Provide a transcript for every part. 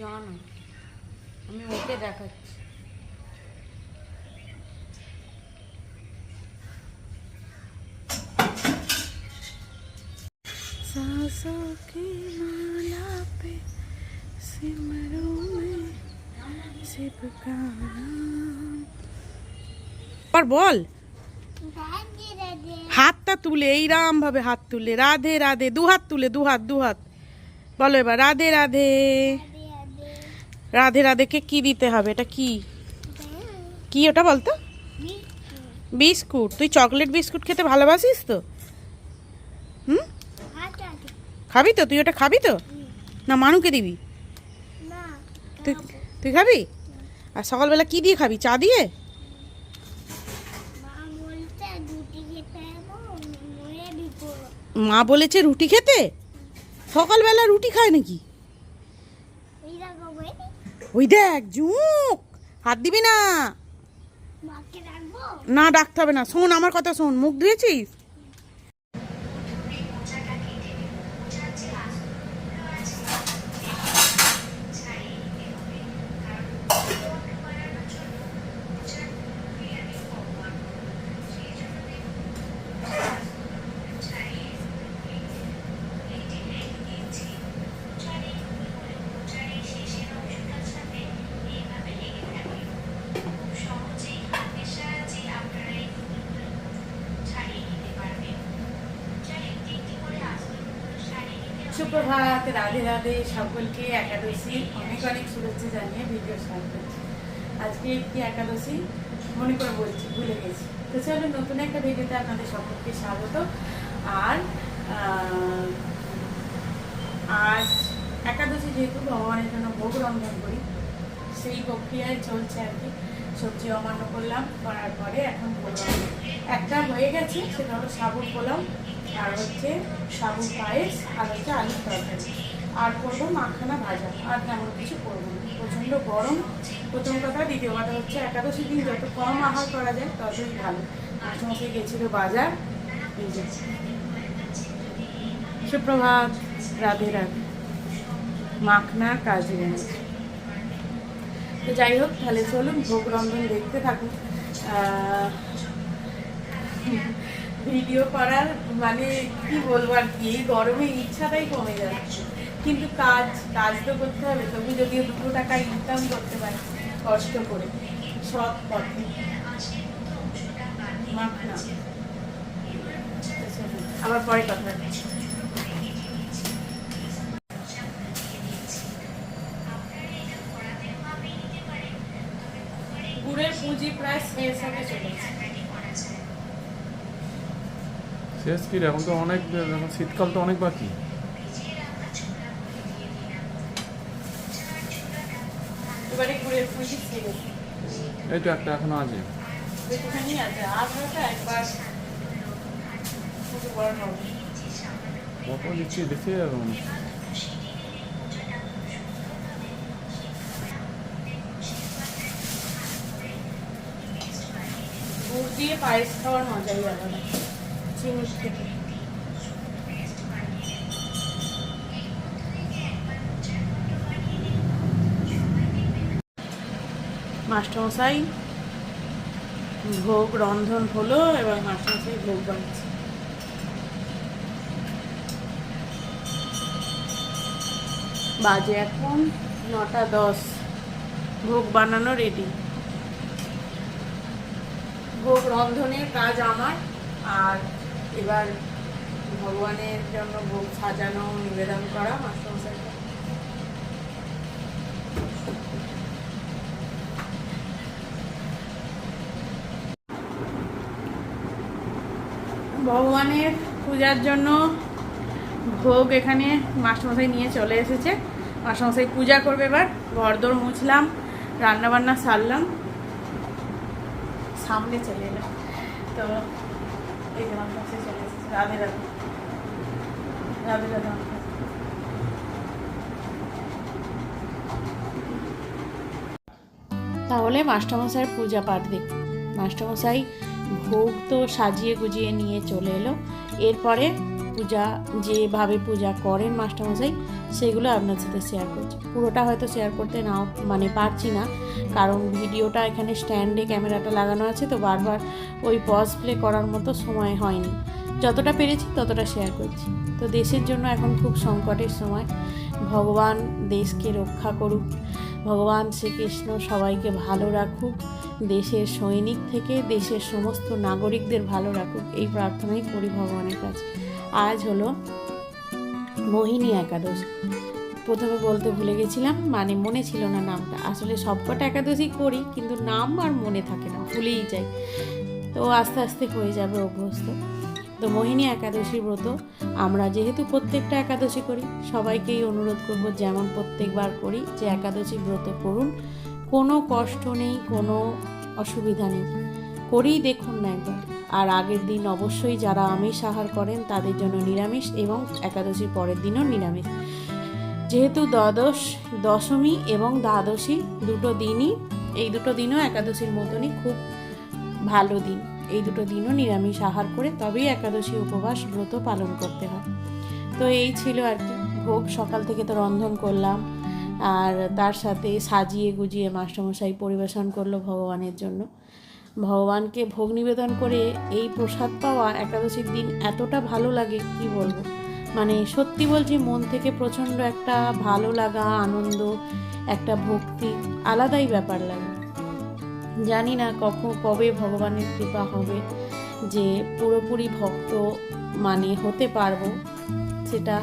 জানো আমি ওকে দেখাচ্ছি सांसों की माला पे सिमरों में सिर्फ का नाम আর বল হাতটা তুলে এইরাম ভাবে হাত তুলে রাধে রাধে দু হাত তুলে দু হাত দু হাত বলো এবার রাধে রাধে রাধে রাধেকে কি দিতে হবে? এটা কি? কি ওটা বলতো? বিস্কুট। তুই চকলেট বিস্কুট খেতে ভালোবাসিস তো? হুম? খাবি তো? তুই ওটা খাবি তো? না, মানুকে দিবি? তুই তুই খাবি? আর সকালবেলা কি দিয়ে খাবি? চা দিয়ে? মা বলেছে রুটি খেতে? সকালবেলা রুটি খায় নাকি? ওই দেখ জুক হাত দিবি না। না ডাকতে হবে না। শোন আমার কথা শোন। মুখ ধুয়েছিস? সুপ্রভাত, রাধে রাধে সকলকে, একাদশী, অনেক অনেক শুভেচ্ছা জানিয়ে ভিডিও স্টার্ট করছি। আজকে একটি একাদশী, মনে করে বলছি, ভুলে গেছি। তো চলো নতুন একটা ভিডিওতে আপনাদের সকলকে স্বাগত। আর আজ একাদশী যেহেতু ভগবানের জন্য ভোগ রন্ধন করি, সেই প্রক্রিয়ায় চলছে আর কি। সবজি অমান্য করলাম, করার পরে এখন একটা হয়ে গেছে, সেটা হলো সাবুর পোলাও। আর হচ্ছে সাবুর পায়েস আর হচ্ছে আলুর তরকারি। আর করব মাখানা ভাজা। আর তেমন কিছু করব না। প্রচণ্ড গরম। প্রথম কথা, দ্বিতীয় কথা হচ্ছে, একাদশী দিন যত কম আহার করা যায়, ততই ভালো। মাঝে গেছিল বাজার। সুপ্রভাত, রাধে রাধে। মাখনার কাজ তো যাই হোক, তাহলে চলুন ভোগ রন্ধন দেখতে থাকুন। ভিডিও করার মানে কি বলব আর কি, এই গরমে ইচ্ছাটাই কমে যাচ্ছে। কিন্তু কাজ কাজ তো করতে হবে, তবু যদিও দুটো টাকা ইনকাম করতে পারি, কষ্ট করে সৎ পথে। আবার পরে কথা গুড়ের পুঁজি প্রায় শেষ হতে চলেছে। শেষ কি এখন তো অনেক এখন শীতকাল তো অনেক বাকি। এই তো একটা এখনও আছে। কখন দিচ্ছি দেখে যাবে। দিয়ে পায়েস খাওয়ার মজাই আলাদা। মাস্টারমশাই, ভোগ রন্ধন হলো, এবার মাস্টারমশাই ভোগ বানাচ্ছে। বাজে এখন নটা দশ। ভোগ বানানো রেডি ভোগ রন্ধনের কাজ আমার, আর এবার ভগবানের জন্য ভোগ সাজানো, নিবেদন করা মাস্টারমশাইকে ভগবানের পূজার জন্য ভোগ এখানে মাস্টারমশাই নিয়ে চলে এসেছে। মাস্টারমশাই পূজা করবে এবার। ঘরদোর মুছলাম, রান্নাবান্না সারলাম। সামনে চলে এলাম। তো তাহলে মাস্টারমশাইয়ের পূজা পাঠ দেখ মাস্টারমশাই ভোগ তো সাজিয়ে গুজিয়ে নিয়ে চলে এলো। এরপরে পূজা, যেভাবে পূজা করেন মাস্টারমশাই, সেগুলো আপনার সাথে শেয়ার করছি। পুরোটা হয়তো শেয়ার করতে নাও মানে পারছি না। কারণ ভিডিওটা এখানে স্ট্যান্ডে ক্যামেরাটা লাগানো আছে, তো বারবার ওই পজ প্লে করার মতো সময় হয়নি। যতটা পেরেছি ততটা শেয়ার করছি। তো দেশের জন্য এখন খুব সংকটের সময়। ভগবান দেশকে রক্ষা করুক। ভগবান শ্রীকৃষ্ণ সবাইকে ভালো রাখুক। দেশের সৈনিক থেকে দেশের সমস্ত নাগরিকদের ভালো রাখুক, এই প্রার্থনাই করি ভগবানের কাছে। আজ হলো মোহিনী একাদশী। প্রথমে বলতে ভুলে গেছিলাম মানে মনে ছিল না নামটা। আসলে সবকটা একাদশী করি, কিন্তু নাম আর মনে থাকে না, ভুলেই যাই। তো আস্তে আস্তে হয়ে যাবে অভ্যস্ত। তো মোহিনী একাদশী ব্রত, আমরা যেহেতু প্রত্যেকটা একাদশী করি, সবাইকেই অনুরোধ করব যেমন প্রত্যেকবার করি, যে একাদশী ব্রত করুন। কোনো কষ্ট নেই, কোনো অসুবিধা নেই। করেই দেখুন না একবার। আর আগের দিন অবশ্যই যারা আমিষ আহার করেন, তাদের জন্য নিরামিষ এবং একাদশীর পরের দিনও নিরামিষ। যেহেতু দ্বাদশ, দশমী এবং দ্বাদশী দুটো দিনই, এই দুটো দিনও একাদশীর মতনই খুব ভালো দিন। এই দুটো দিনও নিরামিষ আহার করে তবেই একাদশী উপবাস ব্রত পালন করতে হয়। তো এই ছিল আর কি। ভোগ সকাল থেকে তো রন্ধন করলাম। আর তার সাথে সাজিয়ে গুজিয়ে মাস্টারমশাই পরিবেশন করল ভগবানের জন্য। ভগবানকে ভোগ নিবেদন করে এই প্রসাদ পাওয়া একাদশীর দিন এতটা ভালো লাগে, কি বলব? মানে সত্যি বলছি, মন থেকে প্রচণ্ড একটা ভালো লাগা, আনন্দ, একটা ভক্তি, আলাদাই ব্যাপার লাগে। জানি না কখন, কবে ভগবানের কৃপা হবে যে পুরোপুরি ভক্ত মানে হতে পারব। সেটা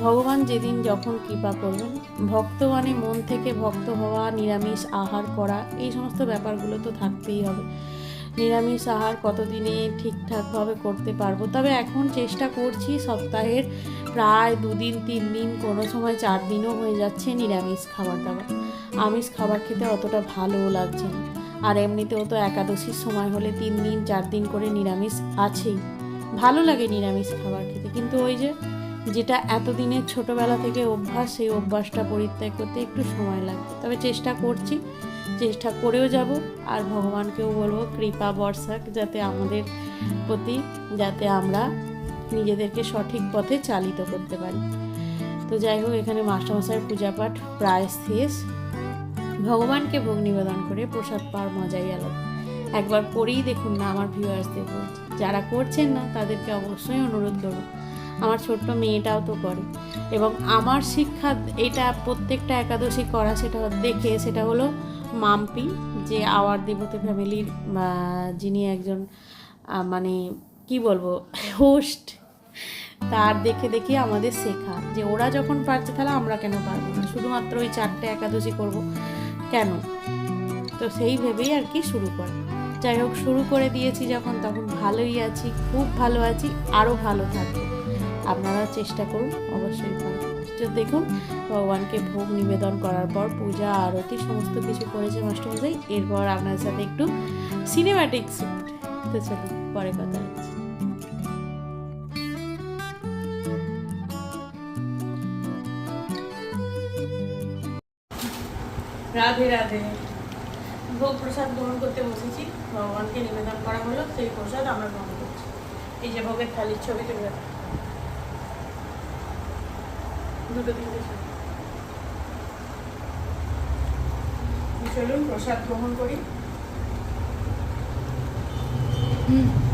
ভগবান যেদিন যখন কৃপা করবেন, ভক্ত মানে মন থেকে ভক্ত হওয়া, নিরামিষ আহার করা, এই সমস্ত ব্যাপারগুলো তো থাকতেই হবে। নিরামিষ আহার কতদিনে ঠিকঠাকভাবে করতে পারব? তবে এখন চেষ্টা করছি সপ্তাহের প্রায় দুদিন তিন দিন কোনো সময় চার দিনও হয়ে যাচ্ছে নিরামিষ খাবার দাবার। আমিষ খাবার খেতে অতটা ভালোও লাগছে না। আর এমনিতেও তো একাদশীর সময় হলে তিন দিন চার দিন করে নিরামিষ আছেই। ভালো লাগে নিরামিষ খাবার খেতে। কিন্তু ওই যে, যেটা এতদিনের ছোটোবেলা থেকে অভ্যাস, সেই অভ্যাসটা পরিত্যাগ করতে একটু সময় লাগবে। তবে চেষ্টা করছি চেষ্টা করেও যাব আর ভগবানকেও বলব কৃপা বর্ষাক যাতে আমাদের প্রতি, যাতে আমরা নিজেদেরকে সঠিক পথে চালিত করতে পারি। তো যাই হোক, এখানে মাস্টারমশাইয়ের পূজা পাঠ প্রায় শেষ। ভগবানকে ভোগ নিবেদন করে প্রসাদ পাওয়ার মজাই আলাদা। একবার করেই দেখুন না আমার ভিউয়ার্সদের বলছি যারা করছেন না, তাদেরকে অবশ্যই অনুরোধ করব। আমার ছোট্ট মেয়েটাও তো করে। এবং আমার শিক্ষা, এটা প্রত্যেকটা একাদশী করা, সেটা দেখে, সেটা হলো মাম্পি, যে আওয়ার দেবতী ফ্যামিলির যিনি একজন মানে কি বলব হোস্ট তার দেখে দেখে আমাদের শেখা যে ওরা যখন পারছে তাহলে আমরা কেন পারব না? শুধুমাত্র ওই চারটে একাদশী করব কেন? তো সেই ভেবেই আর কি শুরু করা। যাই হোক, শুরু করে দিয়েছি যখন, তখন ভালোই আছি, খুব ভালো আছি আরও ভালো থাকব। আপনারা চেষ্টা করুন, অবশ্যই তো দেখুন, ভগবানকে ভোগ নিবেদন করার পর পূজা, আরতি, সমস্ত কিছু করেছে মাস্টারমশাই এরপর আপনার সাথে একটু সিনেমাটিক তো চলুন, পরে কথা হচ্ছে। রাধে রাধে। ভোগ প্রসাদ গ্রহণ করতে বসেছি। ভগবানকে নিবেদন করা হলো, সেই প্রসাদ আমরা গ্রহণ করছি। এই যে ভোগের থালির ছবি তুলে রাখা। দুটো তিনটে ছবি। চলুন প্রসাদ গ্রহণ করি। হুম।